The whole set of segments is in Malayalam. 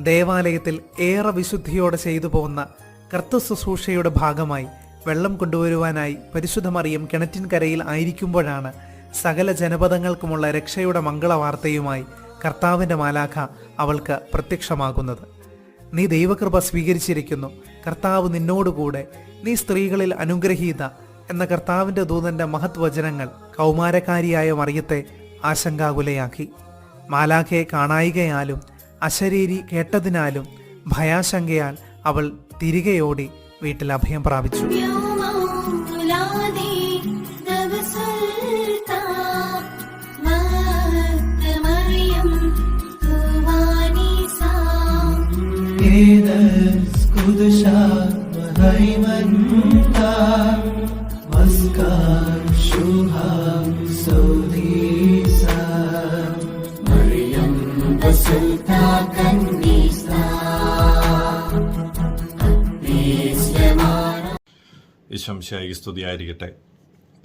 ദേവാലയത്തിൽ ഏറെ വിശുദ്ധിയോടെ ചെയ്തു പോകുന്ന കർത്തശുശ്രൂഷയുടെ ഭാഗമായി വെള്ളം കൊണ്ടുവരുവാനായി പരിശുദ്ധ മറിയം കിണറ്റിൻകരയിൽ ആയിരിക്കുമ്പോഴാണ് സകല ജനപദങ്ങൾക്കുമുള്ള രക്ഷയുടെ മംഗളവാർത്തയുമായി കർത്താവിന്റെ മാലാഖ അവൾക്ക് പ്രത്യക്ഷമാകുന്നത്. നീ ദൈവകൃപ സ്വീകരിച്ചിരിക്കുന്നു. കർത്താവ് നിന്നോടുകൂടെ നീ സ്ത്രീകളിൽ അനുഗ്രഹീത എന്ന കർത്താവിന്റെ ദൂതന്റെ മഹത്വചനങ്ങൾ കൗമാരക്കാരിയായ മറിയത്തെ ആശങ്കാകുലയാക്കി. മാലാഖയെ കാണായികയാലും അശരീരി കേട്ടതിനാലും ഭയാശങ്കയാൽ അവൾ തിരികെയോടി വീട്ടിൽ അഭയം പ്രാപിച്ചു. ഏത് കുതുഷ ഈശംശായി സ്തുതിയായിരിക്കട്ടെ.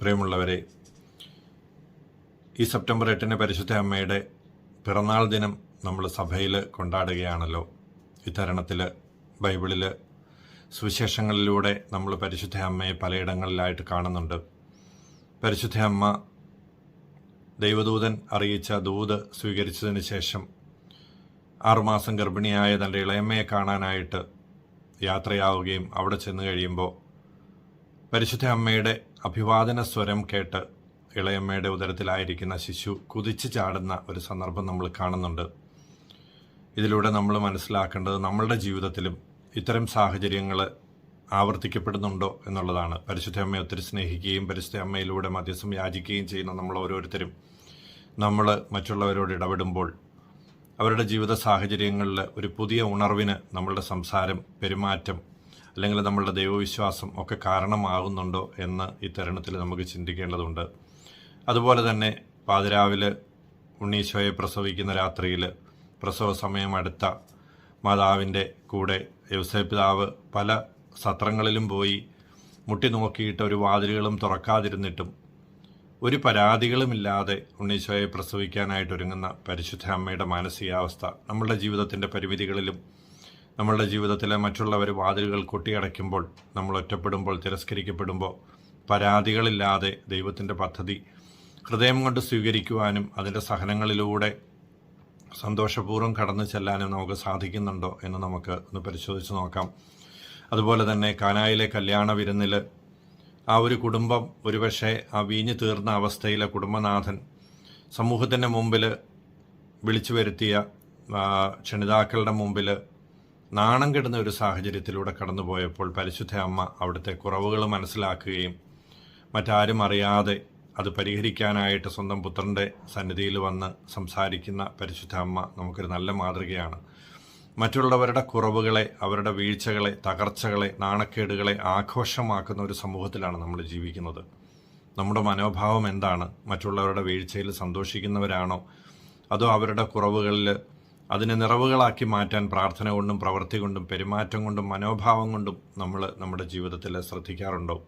പ്രിയമുള്ളവരെ ഈ സെപ്റ്റംബർ എട്ടിന് പരിശുദ്ധ അമ്മയുടെ പിറന്നാൾ ദിനം നമ്മൾ സഭയിൽ കൊണ്ടാടുകയാണല്ലോ. ഈ തരുണത്തിൽ ബൈബിളിൽ സുവിശേഷങ്ങളിലൂടെ നമ്മൾ പരിശുദ്ധ അമ്മയെ പലയിടങ്ങളിലായിട്ട് കാണുന്നുണ്ട്. പരിശുദ്ധ അമ്മ ദൈവദൂതൻ അറിയിച്ച ദൂത് സ്വീകരിച്ചതിന് ശേഷം ആറുമാസം ഗർഭിണിയായ തന്റെ ഇളയമ്മയെ കാണാനായിട്ട് യാത്രയാവുകയും അവിടെ ചെന്ന് കഴിയുമ്പോൾ പരിശുദ്ധ അമ്മയുടെ അഭിവാദന സ്വരം കേട്ട് ഇളയമ്മയുടെ ഉദരത്തിലായിരിക്കുന്ന ശിശു കുതിച്ചു ചാടുന്ന ഒരു സന്ദർഭം നമ്മൾ കാണുന്നുണ്ട്. ഇതിലൂടെ നമ്മൾ മനസ്സിലാക്കേണ്ടത് നമ്മളുടെ ജീവിതത്തിലും ഇത്തരം സാഹചര്യങ്ങൾ ആവർത്തിക്കപ്പെടുന്നുണ്ടോ എന്നുള്ളതാണ്. പരിശുദ്ധ അമ്മയെ ഒത്തിരി സ്നേഹിക്കുകയും പരിശുദ്ധ അമ്മയിലൂടെ മധ്യസ്ഥം യാചിക്കുകയും ചെയ്യുന്ന നമ്മൾ ഓരോരുത്തരും. നമ്മൾ മറ്റുള്ളവരോട് ഇടപെടുമ്പോൾ അവരുടെ ജീവിത സാഹചര്യങ്ങളിൽ ഒരു പുതിയ ഉണർവിന് നമ്മളുടെ സംസാരം പെരുമാറ്റം അല്ലെങ്കിൽ നമ്മളുടെ ദൈവവിശ്വാസം ഒക്കെ കാരണമാകുന്നുണ്ടോ എന്ന് ഈ തരുണത്തിൽ നമുക്ക് ചിന്തിക്കേണ്ടതുണ്ട്. അതുപോലെ തന്നെ പാതിരാവിലെ ഉണ്ണീശോയെ പ്രസവിക്കുന്ന രാത്രിയിൽ പ്രസവ സമയം അടുത്ത മാതാവിന്റെ കൂടെ യവസേ പിതാവ് പല സത്രങ്ങളിലും പോയി മുട്ടി നോക്കിയിട്ട് ഒരു വാതിലുകളും തുറക്കാതിരുന്നിട്ടും ഒരു പരാതികളുമില്ലാതെ ഉണ്ണീശോയെ പ്രസവിക്കാനായിട്ട് ഒരുങ്ങുന്ന പരിശുദ്ധ അമ്മയുടെ മാനസികാവസ്ഥ നമ്മളുടെ ജീവിതത്തിന്റെ പരിമിതികളിലും നമ്മളുടെ ജീവിതത്തിലെ മറ്റുള്ളവർ വാതിലുകൾ കൊട്ടിയടയ്ക്കുമ്പോൾ നമ്മൾ ഒറ്റപ്പെടുമ്പോൾ തിരസ്കരിക്കപ്പെടുമ്പോൾ പരാതികളില്ലാതെ ദൈവത്തിന്റെ പദ്ധതി ഹൃദയം കൊണ്ട് സ്വീകരിക്കുവാനും അതിന്റെ സഹനങ്ങളിലൂടെ സന്തോഷപൂർവം കടന്നു ചെല്ലാനും നമുക്ക് സാധിക്കുന്നുണ്ടോ എന്ന് നമുക്ക് ഒന്ന് പരിശോധിച്ച് നോക്കാം. അതുപോലെ തന്നെ കാനായിലെ കല്യാണ വിരുന്നിൽ ആ ഒരു കുടുംബം ഒരുപക്ഷെ ആ വീഞ്ഞു തീർന്ന അവസ്ഥയിലെ കുടുംബനാഥൻ സമൂഹത്തിന്റെ മുമ്പിൽ വിളിച്ചു വരുത്തിയ ക്ഷണിതാക്കളുടെ മുമ്പിൽ നാണം കെടുന്ന ഒരു സാഹചര്യത്തിലൂടെ കടന്നുപോയപ്പോൾ പരിശുദ്ധ അമ്മ അവിടുത്തെ കുറവുകൾ മനസ്സിലാക്കുകയും മറ്റാരും അറിയാതെ അത് പരിഹരിക്കാനായിട്ട് സ്വന്തം പുത്രന്റെ സന്നിധിയിൽ വന്ന് സംസാരിക്കുന്ന പരിശുദ്ധ അമ്മ നമുക്കൊരു നല്ല മാതൃകയാണ്. മറ്റുള്ളവരുടെ കുറവുകളെ അവരുടെ വീഴ്ചകളെ തകർച്ചകളെ നാണക്കേടുകളെ ആഘോഷമാക്കുന്ന ഒരു സമൂഹത്തിലാണ് നമ്മൾ ജീവിക്കുന്നത്. നമ്മുടെ മനോഭാവം എന്താണ്? മറ്റുള്ളവരുടെ വീഴ്ചയിൽ സന്തോഷിക്കുന്നവരാണോ? അതോ അവരുടെ കുറവുകളിൽ അതിനെ നിറവുകളാക്കി മാറ്റാൻ പ്രാർത്ഥന കൊണ്ടും പ്രവൃത്തി കൊണ്ടും പെരുമാറ്റം കൊണ്ടും മനോഭാവം കൊണ്ടും നമ്മൾ നമ്മുടെ ജീവിതത്തിൽ ശ്രദ്ധിക്കാറുണ്ടോ?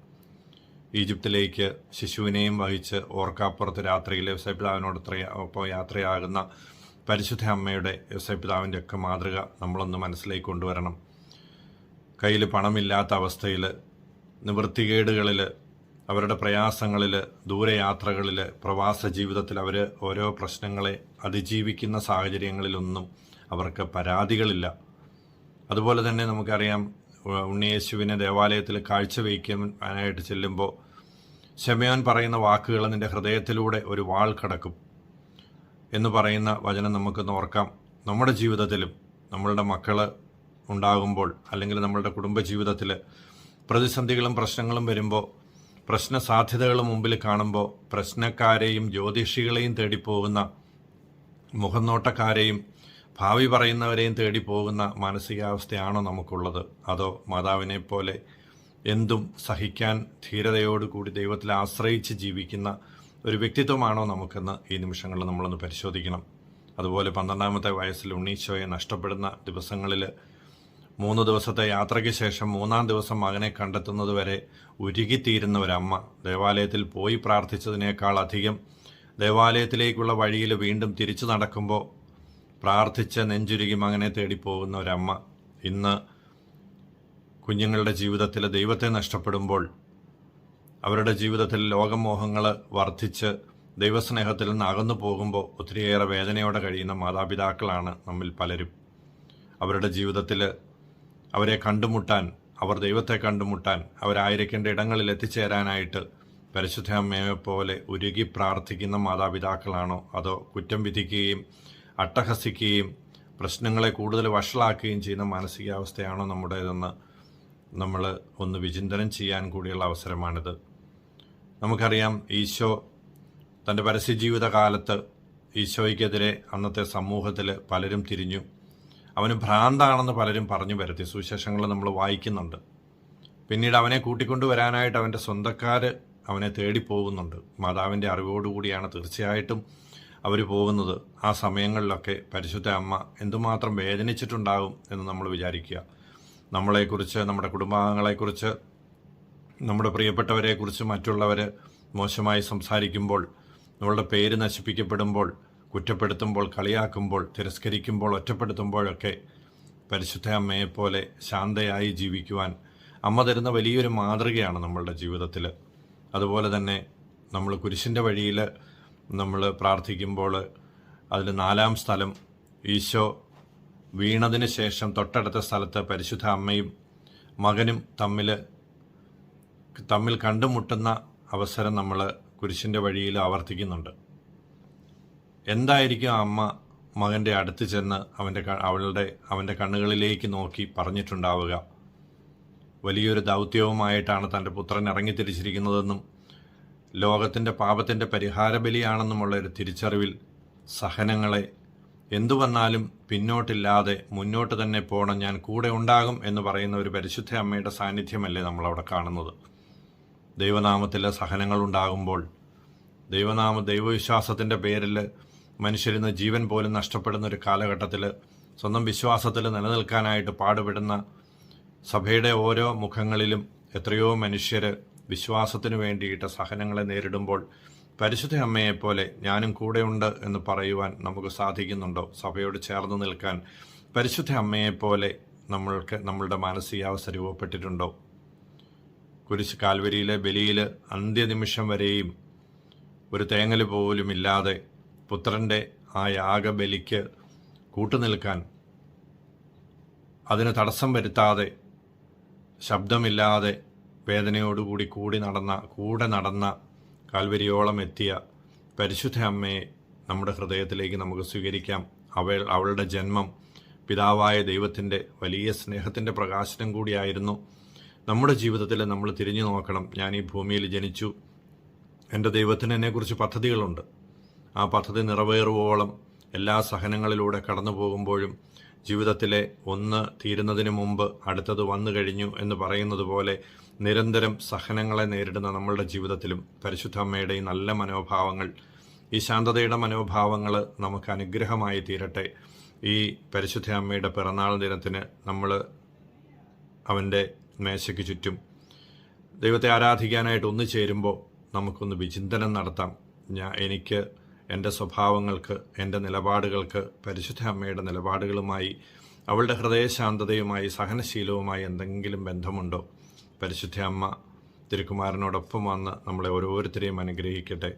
ഈജിപ്തിലേക്ക് ശിശുവിനെയും വഹിച്ച് ഓർക്കാപ്പുറത്ത് രാത്രിയിൽ യോസൈപിതാവിനോട് ഒപ്പം യാത്രയാകുന്ന പരിശുദ്ധ അമ്മയുടെ യോസൈപിതാവിന്റെ ഒക്കെ മാതൃക നമ്മളൊന്ന് മനസ്സിലേക്ക് കൊണ്ടുവരണം. കയ്യിൽ പണമില്ലാത്ത അവസ്ഥയിൽ നിവൃത്തികേടുകളിൽ അവരുടെ പ്രയാസങ്ങളിൽ ദൂരയാത്രകളിൽ പ്രവാസ ജീവിതത്തിൽ അവർ ഓരോ പ്രശ്നങ്ങളെ അതിജീവിക്കുന്ന സാഹചര്യങ്ങളിലൊന്നും അവർക്ക് പരാതികളില്ല. അതുപോലെ തന്നെ നമുക്കറിയാം ഉണ്ണിയേശുവിനെ ദേവാലയത്തിൽ കാഴ്ചവെക്കാനായിട്ട് ചെല്ലുമ്പോൾ ശമയോൻ പറയുന്ന വാക്കുകൾ നിന്റെ ഹൃദയത്തിലൂടെ ഒരു വാൾ കടക്കും എന്ന് പറയുന്ന വചനം നമുക്കൊന്ന് ഓർക്കാം. നമ്മുടെ ജീവിതത്തിലും നമ്മളുടെ മക്കൾ ഉണ്ടാകുമ്പോൾ അല്ലെങ്കിൽ നമ്മളുടെ കുടുംബജീവിതത്തിൽ പ്രതിസന്ധികളും പ്രശ്നങ്ങളും വരുമ്പോൾ പ്രശ്ന സാധ്യതകൾ മുമ്പിൽ കാണുമ്പോൾ പ്രശ്നക്കാരെയും ജ്യോതിഷികളെയും തേടിപ്പോകുന്ന മുഖംനോട്ടക്കാരെയും ഭാവി പറയുന്നവരെയും തേടി പോകുന്ന മാനസികാവസ്ഥയാണോ നമുക്കുള്ളത്? അതോ മാതാവിനെ പോലെ എന്തും സഹിക്കാൻ ധീരതയോടുകൂടി ദൈവത്തിൽ ആശ്രയിച്ച് ജീവിക്കുന്ന ഒരു വ്യക്തിത്വമാണോ നമുക്കെന്ന് ഈ നിമിഷങ്ങളിൽ നമ്മളൊന്ന് പരിശോധിക്കണം. അതുപോലെ പന്ത്രണ്ടാമത്തെ വയസ്സിൽ ഉണ്ണീശോയെ നഷ്ടപ്പെടുന്ന ദിവസങ്ങളിൽ മൂന്ന് ദിവസത്തെ യാത്രയ്ക്ക് ശേഷം മൂന്നാം ദിവസം മകനെ കണ്ടെത്തുന്നതുവരെ ഉരുകിത്തീരുന്ന ഒരമ്മ. ദേവാലയത്തിൽ പോയി പ്രാർത്ഥിച്ചതിനേക്കാൾ അധികം ദേവാലയത്തിലേക്കുള്ള വഴിയിൽ വീണ്ടും തിരിച്ചു നടക്കുമ്പോൾ പ്രാർത്ഥിച്ച നെഞ്ചുരുകി മകനെ തേടി പോകുന്ന ഒരമ്മ. ഇന്ന് കുഞ്ഞുങ്ങളുടെ ജീവിതത്തിൽ ദൈവത്തെ നഷ്ടപ്പെടുമ്പോൾ അവരുടെ ജീവിതത്തിൽ ലോകമോഹങ്ങൾ വർദ്ധിച്ച് ദൈവസ്നേഹത്തിൽ നിന്ന് അകന്നു പോകുമ്പോൾ ഒത്തിരിയേറെ വേദനയോടെ കഴിയുന്ന മാതാപിതാക്കളാണ് നമ്മിൽ പലരും. അവരുടെ ജീവിതത്തിൽ അവരെ കണ്ടുമുട്ടാൻ അവർ ദൈവത്തെ കണ്ടുമുട്ടാൻ അവരായിരിക്കേണ്ട ഇടങ്ങളിൽ എത്തിച്ചേരാനായിട്ട് പരിശുദ്ധ അമ്മയെ പോലെ ഉരുകി പ്രാർത്ഥിക്കുന്ന മാതാപിതാക്കളാണോ? അതോ കുറ്റം വിധിക്കുകയും അട്ടഹസിക്കുകയും പ്രശ്നങ്ങളെ കൂടുതൽ വഷളാക്കുകയും ചെയ്യുന്ന മാനസികാവസ്ഥയാണോ നമ്മുടേതെന്ന് നമ്മൾ ഒന്ന് വിചിന്തനം ചെയ്യാൻ കൂടിയുള്ള അവസരമാണിത്. നമുക്കറിയാം ഈശോ തന്റെ പരസ്യജീവിത കാലത്ത് ഈശോയ്ക്കെതിരെ അന്നത്തെ സമൂഹത്തിൽ പലരും തിരിഞ്ഞു. അവന് ഭ്രാന്താണെന്ന് പലരും പറഞ്ഞു വരുത്തി. സുവിശേഷങ്ങൾ നമ്മൾ വായിക്കുന്നുണ്ട്. പിന്നീട് അവനെ കൂട്ടിക്കൊണ്ടുവരാനായിട്ട് അവന്റെ സ്വന്തക്കാർ അവനെ തേടി പോകുന്നുണ്ട്. മാതാവിന്റെ അറിവോടുകൂടിയാണ് തീർച്ചയായിട്ടും അവർ പോകുന്നത്. ആ സമയങ്ങളിലൊക്കെ പരിശുദ്ധ അമ്മ എന്തുമാത്രം വേദനിച്ചിട്ടുണ്ടാകും എന്ന് നമ്മൾ വിചാരിക്കുക. നമ്മളെക്കുറിച്ച് നമ്മുടെ കുടുംബാംഗങ്ങളെക്കുറിച്ച് നമ്മുടെ പ്രിയപ്പെട്ടവരെക്കുറിച്ച് മറ്റുള്ളവർ മോശമായി സംസാരിക്കുമ്പോൾ നമ്മളുടെ പേര് നശിപ്പിക്കപ്പെടുമ്പോൾ കുറ്റപ്പെടുത്തുമ്പോൾ കളിയാക്കുമ്പോൾ തിരസ്കരിക്കുമ്പോൾ ഒറ്റപ്പെടുത്തുമ്പോഴൊക്കെ പരിശുദ്ധ അമ്മയെപ്പോലെ ശാന്തയായി ജീവിക്കുവാൻ അമ്മ തരുന്ന വലിയൊരു മാതൃകയാണ് നമ്മളുടെ ജീവിതത്തിൽ. അതുപോലെ തന്നെ നമ്മൾ കുരിശിന്റെ വഴിയിൽ നമ്മൾ പ്രാർത്ഥിക്കുമ്പോൾ അതിൽ നാലാം സ്ഥലം ഈശോ വീണതിന് ശേഷം തൊട്ടടുത്ത സ്ഥലത്ത് പരിശുദ്ധ അമ്മയും മകനും തമ്മിൽ തമ്മിൽ കണ്ടുമുട്ടുന്ന അവസരം നമ്മൾ കുരിശിന്റെ വഴിയിൽ ആവർത്തിക്കുന്നുണ്ട്. എന്തായിരിക്കും അമ്മ മകന്റെ അടുത്ത് ചെന്ന് അവന്റെ അവളുടെ അവന്റെ കണ്ണുകളിലേക്ക് നോക്കി പറഞ്ഞിട്ടുണ്ടാവുക? വലിയൊരു ദൗത്യവുമായിട്ടാണ് തന്റെ പുത്രൻ ഇറങ്ങിത്തിരിച്ചിരിക്കുന്നതെന്നും ലോകത്തിന്റെ പാപത്തിന്റെ പരിഹാര ബലിയാണെന്നുമുള്ള ഒരു തിരിച്ചറിവിൽ സഹനങ്ങളെ എന്തു വന്നാലും പിന്നോട്ടില്ലാതെ മുന്നോട്ട് തന്നെ പോകണം ഞാൻ കൂടെ ഉണ്ടാകും എന്ന് പറയുന്ന ഒരു പരിശുദ്ധ അമ്മയുടെ സാന്നിധ്യമല്ലേ നമ്മളവിടെ കാണുന്നത്. ദൈവനാമത്തിലെ സഹനങ്ങൾ ഉണ്ടാകുമ്പോൾ ദൈവനാമ ദൈവവിശ്വാസത്തിന്റെ പേരിൽ മനുഷ്യരിന്ന് ജീവൻ പോലും നഷ്ടപ്പെടുന്ന ഒരു കാലഘട്ടത്തിൽ സ്വന്തം വിശ്വാസത്തിൽ നിലനിൽക്കാനായിട്ട് പാടുപെടുന്ന സഭയുടെ ഓരോ മുഖങ്ങളിലും എത്രയോ മനുഷ്യർ വിശ്വാസത്തിന് വേണ്ടിയിട്ട് സഹനങ്ങളെ നേരിടുമ്പോൾ പരിശുദ്ധ അമ്മയെപ്പോലെ ഞാനും കൂടെയുണ്ട് എന്ന് പറയുവാൻ നമുക്ക് സാധിക്കുന്നുണ്ടോ? സഭയോട് ചേർന്ന് നിൽക്കാൻ പരിശുദ്ധ അമ്മയെപ്പോലെ നമ്മൾക്ക് നമ്മളുടെ മാനസികാവസ്ഥ രൂപപ്പെട്ടിട്ടുണ്ടോ? കുരിശ് കാൽവരിയിലെ ബലിയിൽ അന്ത്യനിമിഷം വരെയും ഒരു തേങ്ങൽ പോലും ഇല്ലാതെ പുത്രന്റെ ആ യാഗബലിക്ക് കൂട്ടുനിൽക്കാൻ അതിന് തടസ്സം വരുത്താതെ ശബ്ദമില്ലാതെ വേദനയോടുകൂടി കൂടി നടന്ന കൂടെ നടന്ന കാൽവരിയോളം എത്തിയ പരിശുദ്ധ അമ്മയെ നമ്മുടെ ഹൃദയത്തിലേക്ക് നമുക്ക് സ്വീകരിക്കാം. അവൾ അവളുടെ ജന്മം പിതാവായ ദൈവത്തിന്റെ വലിയ സ്നേഹത്തിന്റെ പ്രകാശനം കൂടിയായിരുന്നു. നമ്മുടെ ജീവിതത്തിൽ നമ്മൾ തിരിഞ്ഞു നോക്കണം. ഞാൻ ഈ ഭൂമിയിൽ ജനിച്ചു. എന്റെ ദൈവത്തിന് എന്നെക്കുറിച്ച് പദ്ധതികളുണ്ട്. ആ പദ്ധതി നിറവേറുവോളം എല്ലാ സഹനങ്ങളിലൂടെ കടന്നു പോകുമ്പോഴും ജീവിതത്തിലെ ഒന്ന് തീരുന്നതിന് മുമ്പ് അടുത്തത് വന്നു കഴിഞ്ഞു എന്ന് പറയുന്നത് പോലെ നിരന്തരം സഹനങ്ങളെ നേരിടുന്ന നമ്മളുടെ ജീവിതത്തിലും പരിശുദ്ധ അമ്മയുടെ ഈ നല്ല മനോഭാവങ്ങൾ ഈ ശാന്തതയുടെ മനോഭാവങ്ങൾ നമുക്ക് അനുഗ്രഹമായി തീരട്ടെ. ഈ പരിശുദ്ധ അമ്മയുടെ പിറന്നാൾ ദിനത്തിന് നമ്മൾ അവന്റെ മേശയ്ക്ക് ചുറ്റും ദൈവത്തെ ആരാധിക്കാനായിട്ട് ഒന്ന് ചേരുമ്പോൾ നമുക്കൊന്ന് വിചിന്തനം നടത്താം. ഞാൻ എനിക്ക് എന്റെ സ്വഭാവങ്ങൾക്ക് എന്റെ നിലപാടുകൾക്ക് പരിശുദ്ധ അമ്മയുടെ നിലപാടുകളുമായി അവളുടെ ഹൃദയശാന്തതയുമായി സഹനശീലവുമായി എന്തെങ്കിലും ബന്ധമുണ്ടോ? പരിശുദ്ധ അമ്മ തിരുക്കുമാരനോടൊപ്പം വന്ന് നമ്മളെ ഓരോരുത്തരെയും അനുഗ്രഹിക്കട്ടെ.